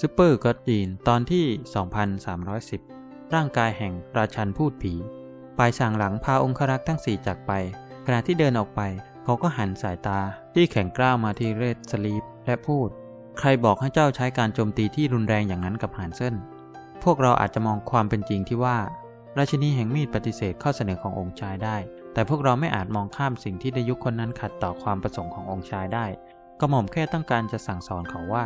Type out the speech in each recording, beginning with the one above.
ซูเปอร์ก็อดจีนตอนที่ 2310 ร่างกายแห่งราชันพูดผี ปลายสั่งหลังพาองครักษ์ทั้งสี่จากไป ขณะที่เดินออกไป เขาก็หันสายตาที่แข็งกร้าวมาที่เรดสลีปและพูด ใครบอกให้เจ้าใช้การโจมตีที่รุนแรงอย่างนั้นกับหานเซินพวกเราอาจจะมองความเป็นจริงที่ว่า ราชินีแห่งมีดปฏิเสธข้อเสนอขององค์ชายได้ แต่พวกเราไม่อาจมองข้ามสิ่งที่ดยุคคนนั้นขัดต่อความประสงค์ขององค์ชายได้ก็หม่อมแค่ต้องการจะสั่งสอนเขาว่า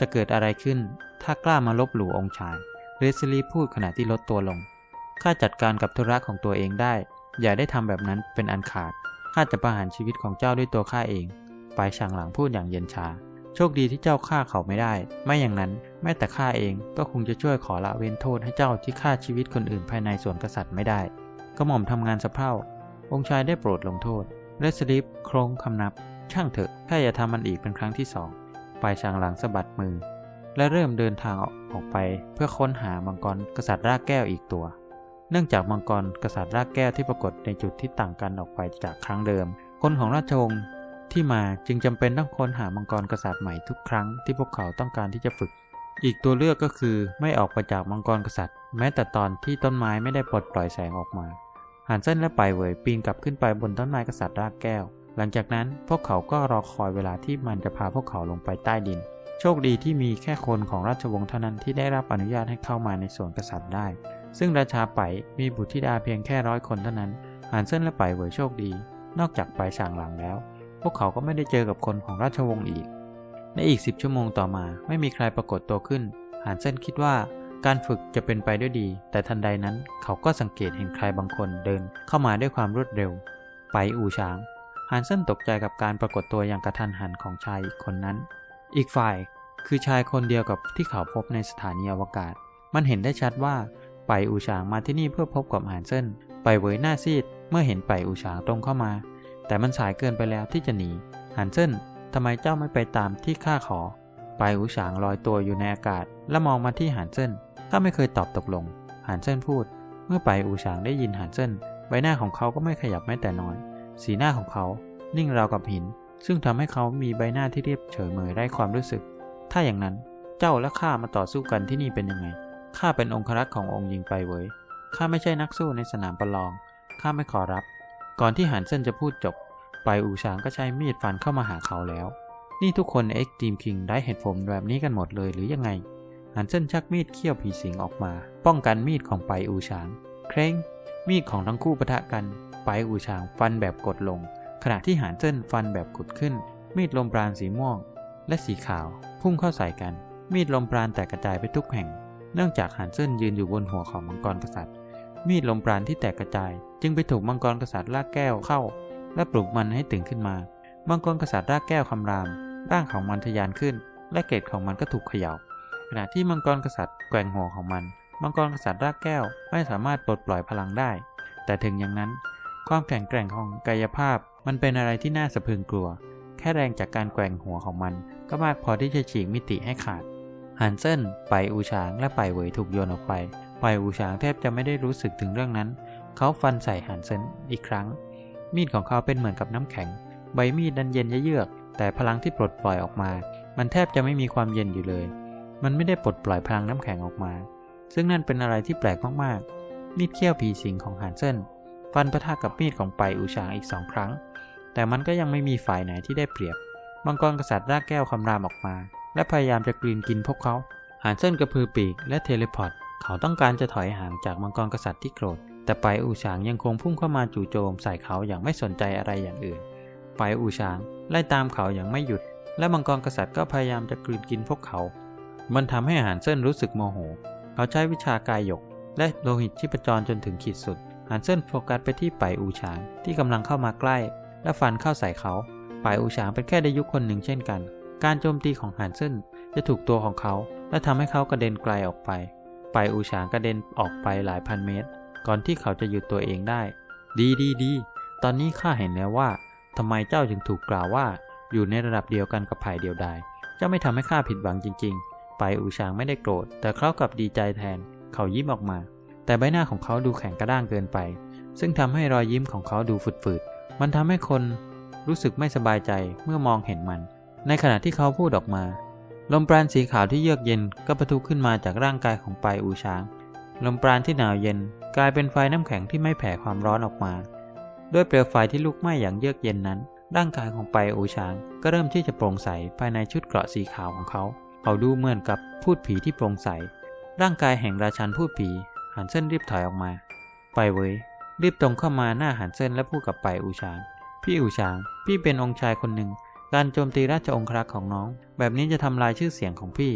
จะเกิดอะไรขึ้น ถ้ากล้ามาลบหลู่องค์ชาย เรสลีพูดขณะที่ลดตัวลง ข้าจัดการกับธุระของตัวเองได้ อย่าได้ทำแบบนั้นเป็นอันขาด ข้าจะประหารชีวิตของเจ้าด้วยตัวข้าเอง ปลายฉางหลังพูดอย่างเย็นชา โชคดีที่เจ้าฆ่าเขาไม่ได้ ไม่อย่างนั้น แม้แต่ข้าเองก็คงจะช่วยขอละเว้นโทษให้เจ้าที่ฆ่าชีวิตคนอื่นภายในส่วนกษัตริย์ไม่ได้ก็หม่อมทำงานสะเพร่า องค์ชายได้โปรดลงโทษ เรสลิปโครงคำนับ ช่างเถอะข้าอย่าทำมันอีกเป็นครั้งที่สอง ปลายฉางหลังสะบัดมือ และเริ่มเดินทางออกไปเพื่อค้นหามังกรกษัตริย์รากแก้วอีกตัว เนื่องจากมังกรกษัตริย์รากแก้วที่ปรากฏในจุดที่ต่างกันออกไปจากครั้งเดิม คนของราชวงศ์ที่มาจึงจำเป็นต้องค้นหามังกรกษัตริย์ใหม่ทุกครั้งที่พวกเขาต้องการที่จะฝึก อีกตัวเลือกก็คือไม่ออกไปจากมังกรกษัตริย์ แม้แต่ตอนที่ต้นไม้ไม่ได้ปลดปล่อยแสงออกมาหันเส้นและไปเวยปีนกลับขึ้นไปบนต้นไม้กษัตริย์รากแก้ว หลังจากนั้นพวกเขาก็รอคอยเวลาที่มันจะพาพวกเขาลงไปใต้ดิน โชคดีที่มีแค่คนของราชวงศ์เท่านั้นที่ได้รับอนุญาตให้เข้ามาในสวนกษัตริย์ได้ ซึ่งราชาไปมีบุตรธิดาเพียงแค่ร้อยคนเท่านั้นหันเส้นและไปเหวยโชคดี นอกจากไปฉางหลังแล้ว พวกเขาก็ไม่ได้เจอกับคนของราชวงศ์อีก ในอีกสิบชั่วโมงต่อมาไม่มีใครปรากฏตัวขึ้นหันเส้นคิดว่าการฝึกจะเป็นไปด้วยดี แต่ทันใดนั้นเขาก็สังเกตเห็นใครบางคนเดินเข้ามาด้วยความรวดเร็ว ไปอู่ช้าง ฮันเซนตกใจกับการปรากฏตัวอย่างกระทันหันของชายอีกคนนั้น อีกฝ่ายคือชายคนเดียวกับที่เขาพบในสถานีอวกาศ มันเห็นได้ชัดว่าไปอูชางมาที่นี่เพื่อพบกับฮันเซนไปเวยหน้าซีดเมื่อเห็นไปอูชางตรงเข้ามา แต่มันสายเกินไปแล้วที่จะหนีฮันเซนทำไมเจ้าไม่ไปตามที่ข้าขอ ไปอูชางลอยตัวอยู่ในอากาศ และมองมาที่ฮันเซนข้าไม่เคยตอบตกลงหานเซนพูด เมื่อไปอูฉางได้ยินหานเซนใบหน้าของเขาก็ไม่ขยับแม้แต่น้อย สีหน้าของเขา นิ่งราวกับหิน ซึ่งทำให้เขามีใบหน้าที่เรียบเฉยเมยไร้ความรู้สึก ถ้าอย่างนั้นเจ้าและข้ามาต่อสู้กันที่นี่เป็นยังไง ข้าเป็นองครักษ์ขององค์หญิงไปเว้ย ข้าไม่ใช่นักสู้ในสนามประลอง ข้าไม่ขอรับ ก่อนที่หานเซินจะพูดจบ ไปอูฉางก็ใช้มีดฟันเข้ามาหาเขาแล้ว นี่ทุกคนเอ็กซ์ทีมคิงได้เหตุผลแบบนี้กันหมดเลยหรือยังไงหันเส้นชักมีดเขี้ยวผีสิงออกมา ป้องกันมีดของไปอูฉาง เคร่งมีดของทั้งคู่ปะทะกัน ไปอูฉางฟันแบบกดลง ขณะที่หันเส้นฟันแบบกดขึ้น มีดลมปราณสีม่วง และสีขาวพุ่งเข้าใส่กัน มีดลมปราณแตกกระจายไปทุกแห่ง เนื่องจากหันเส้นยืนอยู่บนหัวของมังกรกษัตริย์ มีดลมปราณที่แตกกระจาย จึงไปถูกมังกรกษัตริย์ลากแก้วเข้า และปลุกมันให้ตื่นขึ้นมา มังกรกษัตริย์ลากแก้วคำราม ร่างของมันทะยานขึ้น และเกศของมันก็ถูกเขย่าขณะที่มังกรกษัตริย์แกว่งหัวของมัน มังกรกษัตริย์รากแก้วไม่สามารถปลดปล่อยพลังได้ แต่ถึงอย่างนั้น ความแข็งแกร่งของกายภาพมันเป็นอะไรที่น่าสะพรึงกลัว แค่แรงจากการแกว่งหัวของมัน ก็มากพอที่จะฉีกมิติให้ขาดฮันเซนไปอูชางและไปเวยถูกโยนออกไป ไปอูชางแทบจะไม่ได้รู้สึกถึงเรื่องนั้น เขาฟันใส่ฮันเซนอีกครั้ง มีดของเขาเป็นเหมือนกับน้ำแข็ง ใบมีดดันเย็นเยือก แต่พลังที่ปลดปล่อยออกมา มันแทบจะไม่มีความเย็นอยู่เลย มันไม่ได้ปลดปล่อยพลังน้ำแข็งออกมา ซึ่งนั่นเป็นอะไรที่แปลกมากๆ มีดเขี้ยวผีสิงของฮันเซน ฟันปะทะกับมีดของไปอูชางอีกสองครั้ง แต่มันก็ยังไม่มีฝ่ายไหนที่ได้เปรียบ มังกรกษัตริย์รากแก้วคำรามออกมา และพยายามจะกลืนกินพวกเขาฮันเซนกระพือปีกและเทเลพอร์ต เขาต้องการจะถอยห่างจากมังกรกษัตริย์ที่โกรธ แต่ไปอูชางยังคงพุ่งเข้ามาจู่โจมใส่เขาอย่างไม่สนใจอะไรอย่างอื่น ไปอูชางไล่ตามเขาอย่างไม่หยุด และมังกรกษัตริย์ก็พยายามจะกลืนกินพวกเขา มันทำให้หานเซินรู้สึกโมโห เขาใช้วิชากายหยกและโลหิตชีพจรจนถึงขีดสุด หานเซินโฟกัสไปที่ไปอูฉางที่กำลังเข้ามาใกล้ และฟันเข้าใส่เขาไปอูฉางเป็นแค่ได้ยุคคนหนึ่งเช่นกัน การโจมตีของหานเซินจะถูกตัวของเขา และทำให้เขากระเด็นไกลออกไปไปอูฉางกระเด็นออกไปหลายพันเมตร ก่อนที่เขาจะหยุดตัวเองได้ ดีดีดีตอนนี้ข้าเห็นแล้วว่าทำไมเจ้าจึงถูกกล่าวว่า อยู่ในระดับเดียวกันกับไผ่เดียวดายเจ้าไม่ทำให้ข้าผิดหวังจริง ๆ ไปอูชางไม่ได้โกรธ แต่เขากลับดีใจแทน เขายิ้มออกมา แต่ใบหน้าของเขาดูแข็งกระด้างเกินไป ซึ่งทำให้รอยยิ้มของเขาดูฝืดๆ มันทำให้คนรู้สึกไม่สบายใจเมื่อมองเห็นมัน ในขณะที่เขาพูดออกมา ลมปราณสีขาวที่เยือกเย็นก็ปะทุขึ้นมาจากร่างกายของไปอูช้าง ลมปราณที่หนาวเย็นกลายเป็นไฟน้ำแข็งที่ไม่แผ่ความร้อนออกมา ด้วยเปลวไฟที่ลุกไหม้อย่างเยือกเย็นนั้น ร่างกายของไปอูช้าง ก็เริ่มที่จะโปร่งใสภายในชุดเกราะสีขาวของเขา เขาดูเหมือนกับพูดผีที่โปร่งใส ร่างกายแห่งราชันพูดผี หันเส้นรีบถอยออกมา ไปเว้ย รีบตรงเข้ามาหน้าหันเส้นและพูดกับไปอูชางพี่อูชาง พี่เป็นองค์ชายคนหนึ่ง การโจมตีราชองครักษ์ของน้อง แบบนี้จะทำลายชื่อเสียงของพี่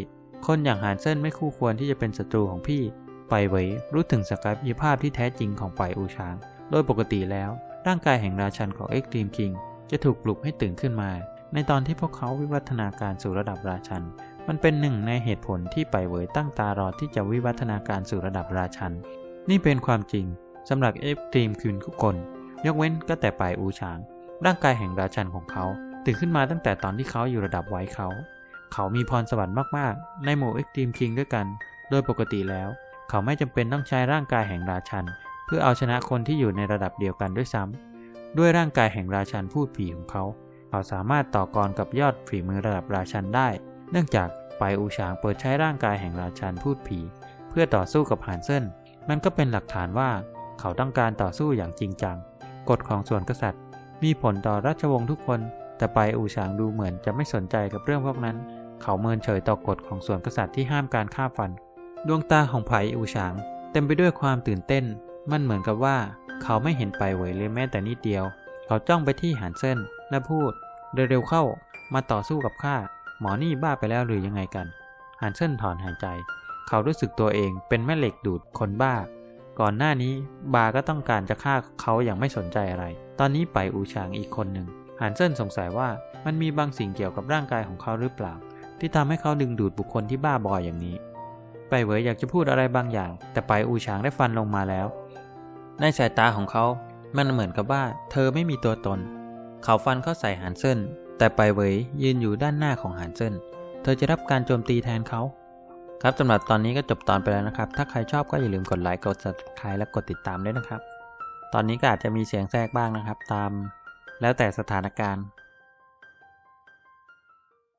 คนอย่างหานเส้นไม่คู่ควรที่จะเป็นศัตรูของพี่ ไปเวยรู้ถึงศักยภาพที่แท้จริงของไปอูชาง โดยปกติแล้ว ร่างกายแห่งราชันของเอ็กตรีมคิงจะถูกปลุกให้ตื่นขึ้นมา ในตอนที่พวกเขาวิวัฒนาการสู่ระดับราชัน มันเป็นหนึ่งในเหตุผลที่ไปเวยตั้งตารอที่จะวิวัฒนาการสู่ระดับราชัน นี่เป็นความจริงสำหรับเอ็กตรีมคิงทุกคน ยกเว้นก็แต่ไปอูชาง ร่างกายแห่งราชันของเขาตื่นขึ้นมาตั้งแต่ตอนที่เขาอยู่ระดับไว้เขา เขามีพรสวรรค์มากๆ ในหมู่เอ็กตรีมคิงด้วยกัน โดยปกติแล้ว เขาไม่จำเป็นต้องใช้ร่างกายแห่งราชัน เพื่อเอาชนะคนที่อยู่ในระดับเดียวกันด้วยซ้ำด้วยร่างกายแห่งราชันพูดผีของเขา เขาสามารถต่อกรกับยอดฝีมือระดับราชันได้ เนื่องจากไปอูฉางเปิดใช้ร่างกายแห่งราชันพูดผี เพื่อต่อสู้กับหานเซินนั่นก็เป็นหลักฐานว่าเขาต้องการต่อสู้อย่างจริงจัง กฎของส่วนกษัตริย์ มีผลต่อราชวงศ์ทุกคน แต่ไปอูฉางดูเหมือนจะไม่สนใจกับเรื่องพวกนั้น เขาเมินเฉยต่อกฎของส่วนกษัตริย์ที่ห้ามการฆ่าฟัน ดวงตาของไผ่อูฉาง เต็มไปด้วยความตื่นเต้น มันเหมือนกับว่า เขาไม่เห็นไปเหวยเลยแม้แต่นิดเดียว เขาจ้องไปที่หานเส้นและพูดเร็วๆเข้ามาต่อสู้กับข้า หมอนี่บ้าไปแล้วหรือยังไงกันหานเส้นถอนหายใจ เขารู้สึกตัวเองเป็นแม่เหล็กดูดคนบ้า ก่อนหน้านี้บาก็ต้องการจะฆ่าเขาอย่างไม่สนใจอะไร ตอนนี้ไปอูชางอีกคนหนึ่งหานเส้นสงสัยว่ามันมีบางสิ่งเกี่ยวกับร่างกายของเขาหรือเปล่า ที่ทำให้เขาดึงดูดบุคคลที่บ้าบอยอย่างนี้ ไปเหวยอยากจะพูดอะไรบางอย่าง แต่ไปอูฉางได้ฟันลงมาแล้ว ในสายตาของเขา มันเหมือนกับว่า เธอไม่มีตัวตน เขาฟันเข้าใส่หานเซน แต่ไปเวยยืนอยู่ด้านหน้าของหานเซินเธอจะรับการโจมตีแทนเขา ครับสำหรับตอนนี้ก็จบตอนไปแล้วนะครับ ถ้าใครชอบก็อย่าลืมกดไลค์กด subscribe และกดติดตามด้วยนะครับ ตอนนี้ก็อาจจะมีเสียงแทรกบ้างนะครับ ตามแล้วแต่สถานการณ์